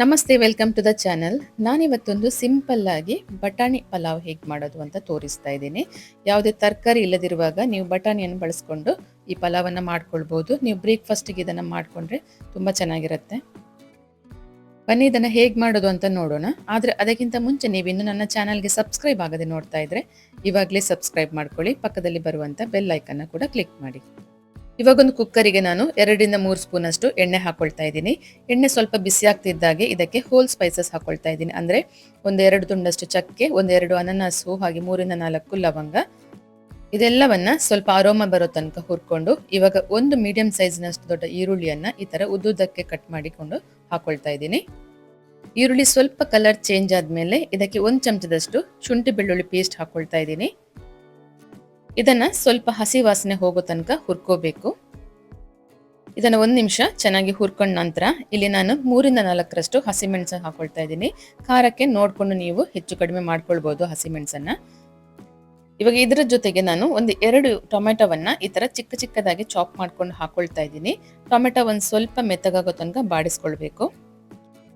ನಮಸ್ತೆ, welcome to the channel. ನಾನಿವತ್ತೊಂದು ಆಗಿ ಬಟಾಣಿ ಪಲಾವ್ ಹೇಗೆ ಮಾಡೋದು ಅಂತ ತೋರಿಸ್ತಾ ಇದ್ದೀನಿ. ಯಾವುದೇ ತರಕಾರಿ ಇಲ್ಲದಿರುವಾಗ ನೀವು ಬಟಾಣಿಯನ್ನು ಬಳಸ್ಕೊಂಡು ಈ ಪಲಾವನ್ನು ಮಾಡ್ಕೊಳ್ಬೋದು. ನೀವು ಬ್ರೇಕ್ಫಾಸ್ಟಿಗೆ ಇದನ್ನು ಮಾಡಿಕೊಂಡ್ರೆ ತುಂಬ ಚೆನ್ನಾಗಿರುತ್ತೆ. ಬನ್ನಿ, ಇದನ್ನು ಹೇಗೆ ಮಾಡೋದು ಅಂತ ನೋಡೋಣ. ಆದರೆ ಅದಕ್ಕಿಂತ ಮುಂಚೆ ನೀವಿನ್ನು ನನ್ನ ಚಾನಲ್ಗೆ ಸಬ್ಸ್ಕ್ರೈಬ್ ಆಗದೆ ನೋಡ್ತಾ ಇದ್ರೆ ಇವಾಗಲೇ ಸಬ್ಸ್ಕ್ರೈಬ್ ಮಾಡ್ಕೊಳ್ಳಿ. ಪಕ್ಕದಲ್ಲಿ ಬರುವಂಥ ಬೆಲ್ ಐಕನ್ನ ಕೂಡ ಕ್ಲಿಕ್ ಮಾಡಿ. ಇವಾಗೊಂದು ಕುಕ್ಕರಿಗೆ ನಾನು ಎರಡರಿಂದ ಮೂರು ಸ್ಪೂನ್ ಅಷ್ಟು ಎಣ್ಣೆ ಹಾಕೊಳ್ತಾ ಇದ್ದೀನಿ. ಎಣ್ಣೆ ಸ್ವಲ್ಪ ಬಿಸಿ ಆಗ್ತಿದ್ದಾಗೆ ಇದಕ್ಕೆ ಹೋಲ್ ಸ್ಪೈಸಸ್ ಹಾಕೊಳ್ತಾ ಇದ್ದೀನಿ. ಅಂದರೆ ಒಂದೆರಡು ತುಂಡಷ್ಟು ಚಕ್ಕೆ, ಒಂದೆರಡು ಅನನಾಸು ಹಾಗೆ ಮೂರಿಂದ ನಾಲ್ಕು ಲವಂಗ. ಇದೆಲ್ಲವನ್ನ ಸ್ವಲ್ಪ ಆರೋಮ ಬರೋ ತನಕ ಹುರ್ಕೊಂಡು ಇವಾಗ ಒಂದು ಮೀಡಿಯಂ ಸೈಜ್ನಷ್ಟು ದೊಡ್ಡ ಈರುಳ್ಳಿಯನ್ನು ಈ ಥರ ಉದ್ದುದಕ್ಕೆ ಕಟ್ ಮಾಡಿಕೊಂಡು ಹಾಕೊಳ್ತಾ ಇದ್ದೀನಿ. ಈರುಳ್ಳಿ ಸ್ವಲ್ಪ ಕಲರ್ ಚೇಂಜ್ ಆದಮೇಲೆ ಇದಕ್ಕೆ ಒಂದು ಚಮಚದಷ್ಟು ಶುಂಠಿ ಬೆಳ್ಳುಳ್ಳಿ ಪೇಸ್ಟ್ ಹಾಕೊಳ್ತಾ ಇದ್ದೀನಿ. ಇದನ್ನ ಸ್ವಲ್ಪ ಹಸಿ ವಾಸನೆ ಹೋಗೋ ತನಕ ಹುರ್ಕೋಬೇಕು. ಇದನ್ನು ಒಂದು ನಿಮಿಷ ಚೆನ್ನಾಗಿ ಹುರ್ಕೊಂಡ ನಂತರ ಇಲ್ಲಿ ನಾನು ಮೂರಿಂದ ನಾಲ್ಕರಷ್ಟು ಹಸಿಮೆಣಸು ಹಾಕೊಳ್ತಾ ಇದ್ದೀನಿ. ಖಾರಕ್ಕೆ ನೋಡಿಕೊಂಡು ನೀವು ಹೆಚ್ಚು ಕಡಿಮೆ ಮಾಡ್ಕೊಳ್ಬೋದು ಹಸಿಮೆಣಸನ್ನ ಇವಾಗ ಇದರ ಜೊತೆಗೆ ನಾನು ಒಂದು ಎರಡು ಟೊಮೆಟೊವನ್ನು ಈ ಥರ ಚಿಕ್ಕ ಚಿಕ್ಕದಾಗಿ ಚಾಪ್ ಮಾಡ್ಕೊಂಡು ಹಾಕೊಳ್ತಾ ಇದ್ದೀನಿ. ಟೊಮೆಟೊ ಒಂದು ಸ್ವಲ್ಪ ಮೆತ್ತಗಾಗೋ ತನಕ ಬಾಡಿಸ್ಕೊಳ್ಬೇಕು.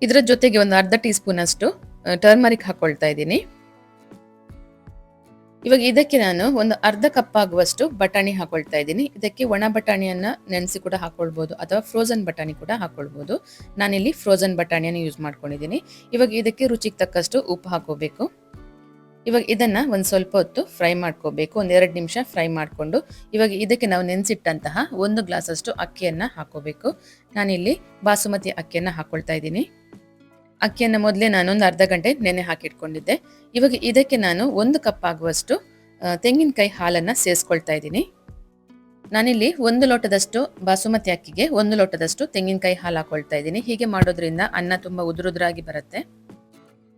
ಇದರ ಜೊತೆಗೆ ಒಂದು ಅರ್ಧ ಟೀ ಸ್ಪೂನಷ್ಟು ಟರ್ಮರಿಕ್ ಹಾಕ್ಕೊಳ್ತಾ ಇದ್ದೀನಿ. ಇವಾಗ ಇದಕ್ಕೆ ನಾನು ಒಂದು ಅರ್ಧ ಕಪ್ ಆಗುವಷ್ಟು ಬಟಾಣಿ ಹಾಕೊಳ್ತಾ ಇದ್ದೀನಿ. ಇದಕ್ಕೆ ಒಣ ಬಟಾಣಿಯನ್ನು ನೆನೆಸಿ ಕೂಡ ಹಾಕೊಳ್ಬೋದು ಅಥವಾ ಫ್ರೋಝನ್ ಬಟಾಣಿ ಕೂಡ ಹಾಕೊಳ್ಬೋದು. ನಾನಿಲ್ಲಿ ಫ್ರೋಝನ್ ಬಟಾಣಿಯನ್ನು ಯೂಸ್ ಮಾಡ್ಕೊಂಡಿದ್ದೀನಿ. ಇವಾಗ ಇದಕ್ಕೆ ರುಚಿಗೆ ತಕ್ಕಷ್ಟು ಉಪ್ಪು ಹಾಕೋಬೇಕು. ಇವಾಗ ಇದನ್ನು ಒಂದು ಸ್ವಲ್ಪ ಹೊತ್ತು ಫ್ರೈ ಮಾಡ್ಕೋಬೇಕು. ಒಂದೆರಡು ನಿಮಿಷ ಫ್ರೈ ಮಾಡಿಕೊಂಡು ಇವಾಗ ಇದಕ್ಕೆ ನಾವು ನೆನೆಸಿಟ್ಟಂತಹ ಒಂದು ಗ್ಲಾಸಷ್ಟು ಅಕ್ಕಿಯನ್ನ ಹಾಕೋಬೇಕು. ನಾನಿಲ್ಲಿ ಬಾಸುಮತಿ ಅಕ್ಕಿಯನ್ನು ಹಾಕೊಳ್ತಾ ಇದ್ದೀನಿ. ಅಕ್ಕಿಯನ್ನು ಮೊದಲೇ ನಾನೊಂದು ಅರ್ಧ ಗಂಟೆ ನೆನೆ ಹಾಕಿಟ್ಕೊಂಡಿದ್ದೆ. ಇವಾಗ ಇದಕ್ಕೆ ನಾನು ಒಂದು ಕಪ್ ಆಗುವಷ್ಟು ತೆಂಗಿನಕಾಯಿ ಹಾಲನ್ನು ಸೇರಿಸ್ಕೊಳ್ತಾ ಇದ್ದೀನಿ. ನಾನಿಲ್ಲಿ ಒಂದು ಲೋಟದಷ್ಟು ಬಾಸುಮತಿ ಅಕ್ಕಿಗೆ ಒಂದು ಲೋಟದಷ್ಟು ತೆಂಗಿನಕಾಯಿ ಹಾಲು ಹಾಕೊಳ್ತಾ ಇದ್ದೀನಿ. ಹೀಗೆ ಮಾಡೋದ್ರಿಂದ ಅನ್ನ ತುಂಬ ಉದುರುದ್ರಾಗಿ ಬರುತ್ತೆ.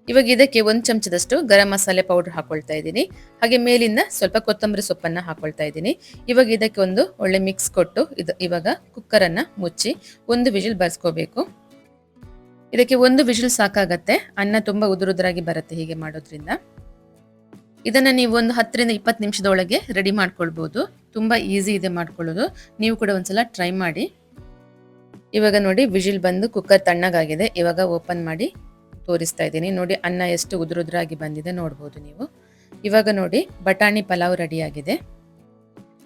ಇವಾಗ ಇದಕ್ಕೆ ಒಂದು ಚಮಚದಷ್ಟು ಗರಂ ಮಸಾಲೆ ಪೌಡರ್ ಹಾಕೊಳ್ತಾ ಇದ್ದೀನಿ. ಹಾಗೆ ಮೇಲಿಂದ ಸ್ವಲ್ಪ ಕೊತ್ತಂಬರಿ ಸೊಪ್ಪನ್ನು ಹಾಕೊಳ್ತಾ ಇದ್ದೀನಿ. ಇವಾಗ ಇದಕ್ಕೆ ಒಂದು ಒಳ್ಳೆ ಮಿಕ್ಸ್ ಕೊಟ್ಟು ಇದು ಇವಾಗ ಕುಕ್ಕರನ್ನು ಮುಚ್ಚಿ ಒಂದು ವಿಜಿಲ್ ಬರ್ಸ್ಕೋಬೇಕು. ಇದಕ್ಕೆ ಒಂದು ವಿಷಲ್ ಸಾಕಾಗತ್ತೆ. ಅನ್ನ ತುಂಬ ಉದುರುದ್ರಾಗಿ ಬರುತ್ತೆ ಹೀಗೆ ಮಾಡೋದ್ರಿಂದ. ಇದನ್ನ ನೀವು ಒಂದು ಹತ್ತರಿಂದ ಇಪ್ಪತ್ತು ನಿಮಿಷದೊಳಗೆ ರೆಡಿ ಮಾಡ್ಕೊಳ್ಬೋದು. ತುಂಬಾ ಈಸಿ ಇದೆ ಮಾಡ್ಕೊಳ್ಳೋದು. ನೀವು ಕೂಡ ಒಂದ್ಸಲ ಟ್ರೈ ಮಾಡಿ. ಇವಾಗ ನೋಡಿ ವಿಜಿಲ್ ಬಂದು ಕುಕ್ಕರ್ ತಣ್ಣಗಾಗಿದೆ. ಇವಾಗ ಓಪನ್ ಮಾಡಿ ತೋರಿಸ್ತಾ ಇದ್ದೀನಿ. ನೋಡಿ, ಅನ್ನ ಎಷ್ಟು ಉದುರುದ್ರಾಗಿ ಬಂದಿದೆ ನೋಡ್ಬೋದು ನೀವು. ಇವಾಗ ನೋಡಿ, ಬಟಾಣಿ ಪಲಾವ್ ರೆಡಿ ಆಗಿದೆ.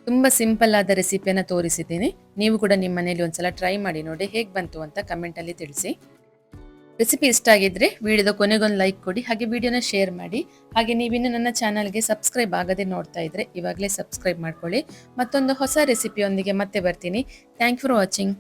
ತುಂಬ ಸಿಂಪಲ್ ಆದ ರೆಸಿಪಿಯನ್ನು ತೋರಿಸಿದ್ದೀನಿ. ನೀವು ಕೂಡ ನಿಮ್ಮ ಮನೇಲಿ ಒಂದ್ಸಲ ಟ್ರೈ ಮಾಡಿ ನೋಡಿ, ಹೇಗೆ ಬಂತು ಅಂತ ಕಮೆಂಟಲ್ಲಿ ತಿಳಿಸಿ. ರೆಸಿಪಿ ಇಷ್ಟ ಆಗಿದ್ರೆ ವಿಡಿಯೋದ ಕೊನೆಗೊಂದು ಲೈಕ್ ಕೊಡಿ, ಹಾಗೆ ವಿಡಿಯೋನ ಶೇರ್ ಮಾಡಿ. ಹಾಗೆ ನೀವಿನ್ನು ನನ್ನ ಚಾನಲ್ಗೆ ಸಬ್ಸ್ಕ್ರೈಬ್ ಆಗದೆ ನೋಡ್ತಾ ಇದ್ರೆ ಇವಾಗಲೇ ಸಬ್ಸ್ಕ್ರೈಬ್ ಮಾಡ್ಕೊಳ್ಳಿ. ಮತ್ತೊಂದು ಹೊಸ ರೆಸಿಪಿಯೊಂದಿಗೆ ಮತ್ತೆ ಬರ್ತೀನಿ. Thank for watching